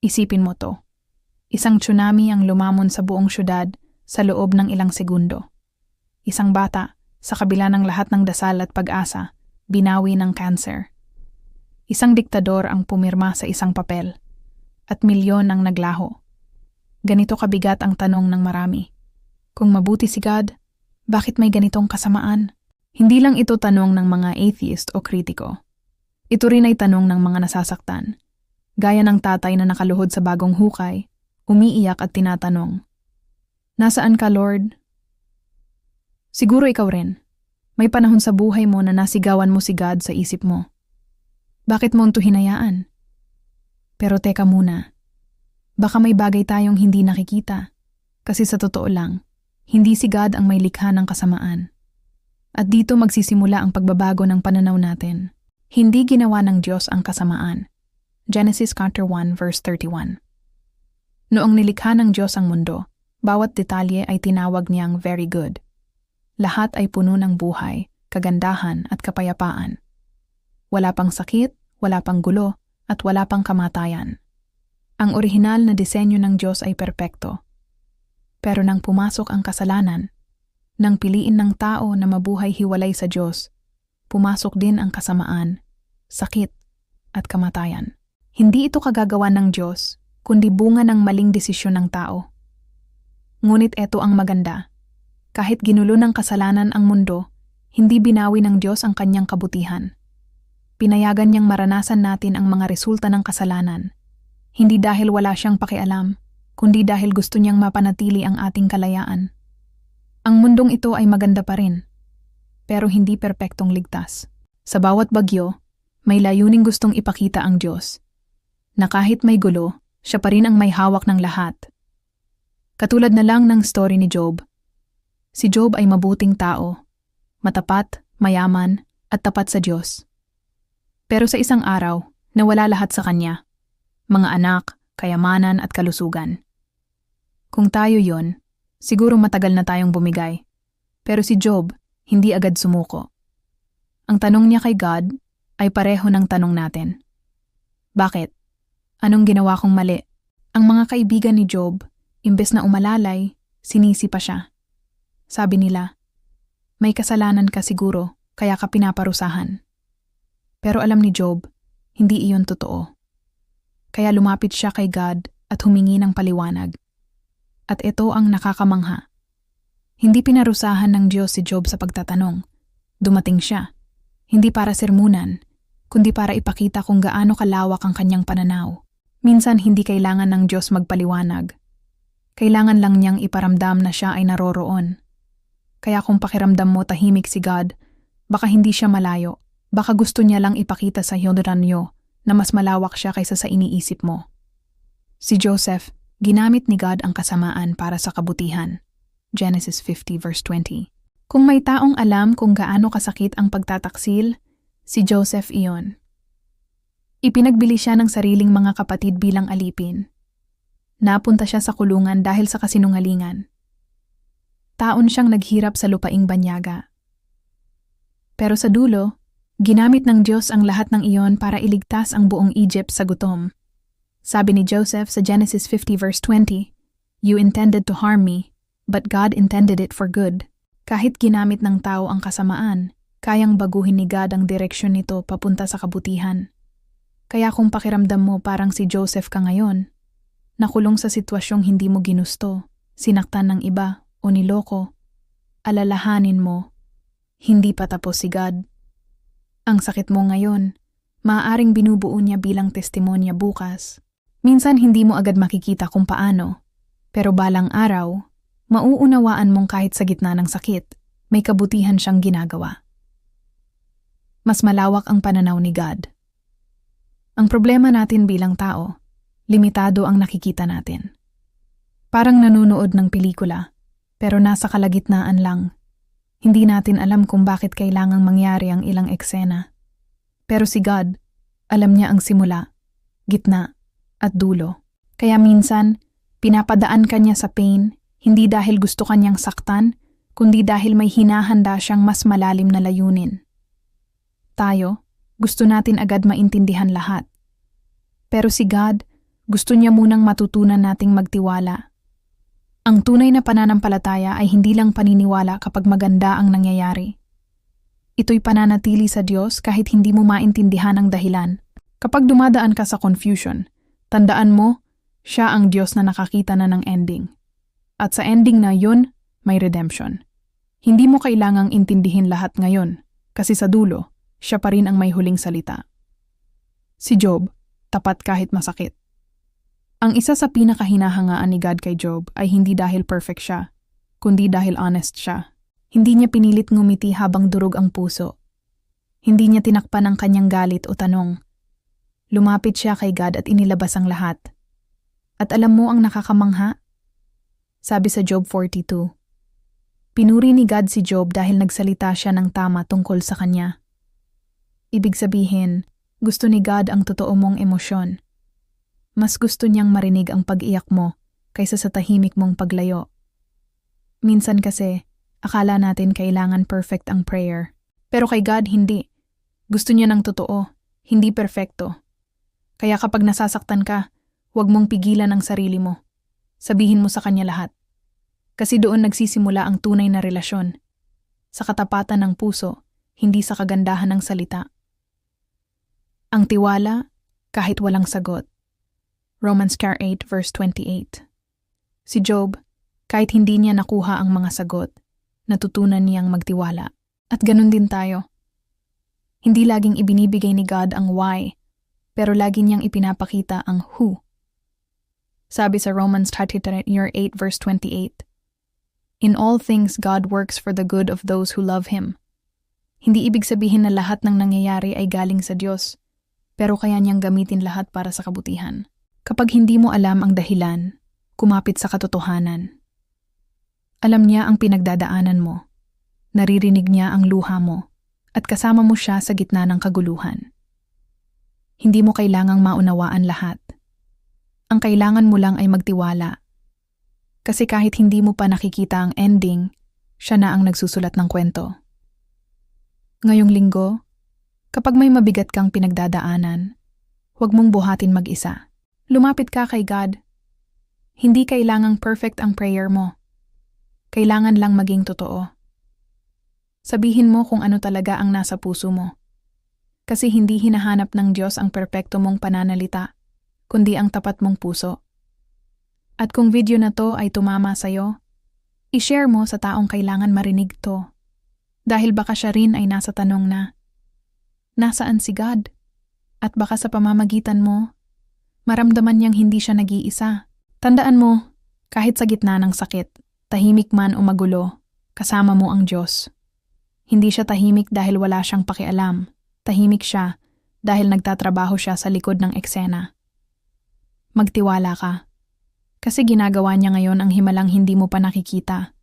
Isipin mo to. Isang tsunami ang lumamon sa buong syudad sa loob ng ilang segundo. Isang bata, sa kabila ng lahat ng dasal at pag-asa, binawi ng cancer. Isang diktador ang pumirma sa isang papel, at milyon ang naglaho. Ganito kabigat ang tanong ng marami. Kung mabuti si God, bakit may ganitong kasamaan? Hindi lang ito tanong ng mga atheist o kritiko. Ito rin ay tanong ng mga nasasaktan. Gaya ng tatay na nakaluhod sa bagong hukay, umiiyak at tinatanong, Nasaan ka, Lord? Siguro ikaw rin. May panahon sa buhay mo na nasigawan mo si God sa isip mo. Bakit mo ito hinayaan? Pero teka muna. Baka may bagay tayong hindi nakikita. Kasi sa totoo lang, hindi si God ang may likha ng kasamaan. At dito magsisimula ang pagbabago ng pananaw natin. Hindi ginawa ng Diyos ang kasamaan. Genesis chapter 1 verse 31. Noong nilikha ng Diyos ang mundo, bawat detalye ay tinawag niyang very good. Lahat ay puno ng buhay, kagandahan at kapayapaan. Wala pang sakit, wala pang gulo, at wala pang kamatayan. Ang orihinal na disenyo ng Diyos ay perpekto. Pero nang pumasok ang kasalanan, nang piliin ng tao na mabuhay hiwalay sa Diyos, pumasok din ang kasamaan, sakit, at kamatayan. Hindi ito kagagawa ng Diyos, kundi bunga ng maling desisyon ng tao. Ngunit eto ang maganda. Kahit ginulo ng kasalanan ang mundo, hindi binawi ng Diyos ang kanyang kabutihan. Pinayagan niyang maranasan natin ang mga resulta ng kasalanan. Hindi dahil wala siyang pakialam, kundi dahil gusto niyang mapanatili ang ating kalayaan. Ang mundong ito ay maganda pa rin, pero hindi perpektong ligtas. Sa bawat bagyo, may layuning gustong ipakita ang Diyos. Na kahit may gulo, siya pa rin ang may hawak ng lahat. Katulad na lang ng story ni Job. Si Job ay mabuting tao, matapat, mayaman, at tapat sa Diyos. Pero sa isang araw, nawala lahat sa kanya. Mga anak, kayamanan at kalusugan. Kung tayo yon, siguro matagal na tayong bumigay. Pero si Job, hindi agad sumuko. Ang tanong niya kay God ay pareho ng tanong natin. Bakit? Anong ginawa kong mali? Ang mga kaibigan ni Job, imbes na umalalay, sinisi pa siya. Sabi nila, may kasalanan ka siguro, kaya ka pinaparusahan. Pero alam ni Job, hindi iyon totoo. Kaya lumapit siya kay God at humingi ng paliwanag. At ito ang nakakamangha. Hindi pinarusahan ng Diyos si Job sa pagtatanong. Dumating siya. Hindi para sermunan, kundi para ipakita kung gaano kalawak ang kanyang pananaw. Minsan hindi kailangan ng Diyos magpaliwanag. Kailangan lang niyang iparamdam na siya ay naroroon. Kaya kung pakiramdam mo tahimik si God, baka hindi siya malayo. Baka gusto niya lang ipakita sa niyo na mas malawak siya kaysa sa iniisip mo. Si Joseph, ginamit ni God ang kasamaan para sa kabutihan. Genesis 50 verse 20. Kung may taong alam kung gaano kasakit ang pagtataksil, si Joseph iyon. Ipinagbili siya ng sariling mga kapatid bilang alipin. Napunta siya sa kulungan dahil sa kasinungalingan. Taon siyang naghirap sa lupaing banyaga. Pero sa dulo, ginamit ng Diyos ang lahat ng iyon para iligtas ang buong Egypt sa gutom. Sabi ni Joseph sa Genesis 50 verse 20, You intended to harm me, but God intended it for good. Kahit ginamit ng tao ang kasamaan, kayang baguhin ni God ang direksyon nito papunta sa kabutihan. Kaya kung pakiramdam mo parang si Joseph ka ngayon, nakulong sa sitwasyong hindi mo ginusto, sinaktan ng iba o niloko, alalahanin mo, hindi pa tapos si God. Ang sakit mo ngayon, maaaring binubuo niya bilang testimonya bukas. Minsan hindi mo agad makikita kung paano, pero balang araw, mauunawaan mong kahit sa gitna ng sakit, may kabutihan siyang ginagawa. Mas malawak ang pananaw ni God. Ang problema natin bilang tao, limitado ang nakikita natin. Parang nanunood ng pelikula, pero nasa kalagitnaan lang. Hindi natin alam kung bakit kailangang mangyari ang ilang eksena. Pero si God, alam niya ang simula, gitna, at dulo. Kaya minsan, pinapadaan kanya sa pain, hindi dahil gusto kanyang saktan, kundi dahil may hinahanda siyang mas malalim na layunin. Tayo, gusto natin agad maintindihan lahat. Pero si God, Gusto niya munang matutunan nating magtiwala. Ang tunay na pananampalataya ay hindi lang paniniwala kapag maganda ang nangyayari. Ito'y pananatili sa Diyos kahit hindi mo maintindihan ang dahilan. Kapag dumadaan ka sa confusion, tandaan mo, siya ang Diyos na nakakita na ng ending. At sa ending na yun, may redemption. Hindi mo kailangang intindihin lahat ngayon, kasi sa dulo, siya pa rin ang may huling salita. Si Job, tapat kahit masakit. Ang isa sa pinakahinahangaan ni God kay Job ay hindi dahil perfect siya, kundi dahil honest siya. Hindi niya pinilit ngumiti habang durog ang puso. Hindi niya tinakpan ang kanyang galit o tanong. Lumapit siya kay God at inilabas ang lahat. At alam mo ang nakakamangha? Sabi sa Job 42. Pinuri ni God si Job dahil nagsalita siya ng tama tungkol sa kanya. Ibig sabihin, gusto ni God ang totoo mong emosyon mas gusto niyang marinig ang pag-iyak mo kaysa sa tahimik mong paglayo. Minsan kasi, akala natin kailangan perfect ang prayer. Pero kay God, hindi. Gusto niya ng totoo, hindi perfecto. Kaya kapag nasasaktan ka, huwag mong pigilan ang sarili mo. Sabihin mo sa kanya lahat. Kasi doon nagsisimula ang tunay na relasyon. Sa katapatan ng puso, hindi sa kagandahan ng salita. Ang tiwala, kahit walang sagot. Romans 8 verse 28. Si Job, kahit hindi niya nakuha ang mga sagot, natutunan niyang magtiwala. At ganun din tayo. Hindi laging ibinibigay ni God ang why, pero lagi niyang ipinapakita ang who. Sabi sa Romans 8 verse 28, In all things God works for the good of those who love Him. Hindi ibig sabihin na lahat ng nangyayari ay galing sa Diyos, pero kaya niyang gamitin lahat para sa kabutihan. Kapag hindi mo alam ang dahilan, kumapit sa katotohanan. Alam niya ang pinagdadaanan mo. Naririnig niya ang luha mo at kasama mo siya sa gitna ng kaguluhan. Hindi mo kailangang maunawaan lahat. Ang kailangan mo lang ay magtiwala. Kasi kahit hindi mo pa nakikita ang ending, siya na ang nagsusulat ng kwento. Ngayong linggo, kapag may mabigat kang pinagdadaanan, huwag mong buhatin mag-isa. Lumapit ka kay God. Hindi kailangang perfect ang prayer mo. Kailangan lang maging totoo. Sabihin mo kung ano talaga ang nasa puso mo. Kasi hindi hinahanap ng Diyos ang perpekto mong pananalita, kundi ang tapat mong puso. At kung video na to ay tumama sa'yo, i-share mo sa taong kailangan marinig to. Dahil baka siya rin ay nasa tanong na, Nasaan si God? At baka sa pamamagitan mo, maramdaman niyang hindi siya nag-iisa. Tandaan mo, kahit sa gitna ng sakit, tahimik man o magulo, kasama mo ang Diyos. Hindi siya tahimik dahil wala siyang pakialam. Tahimik siya dahil nagtatrabaho siya sa likod ng eksena. Magtiwala ka. Kasi ginagawa niya ngayon ang himalang hindi mo pa nakikita.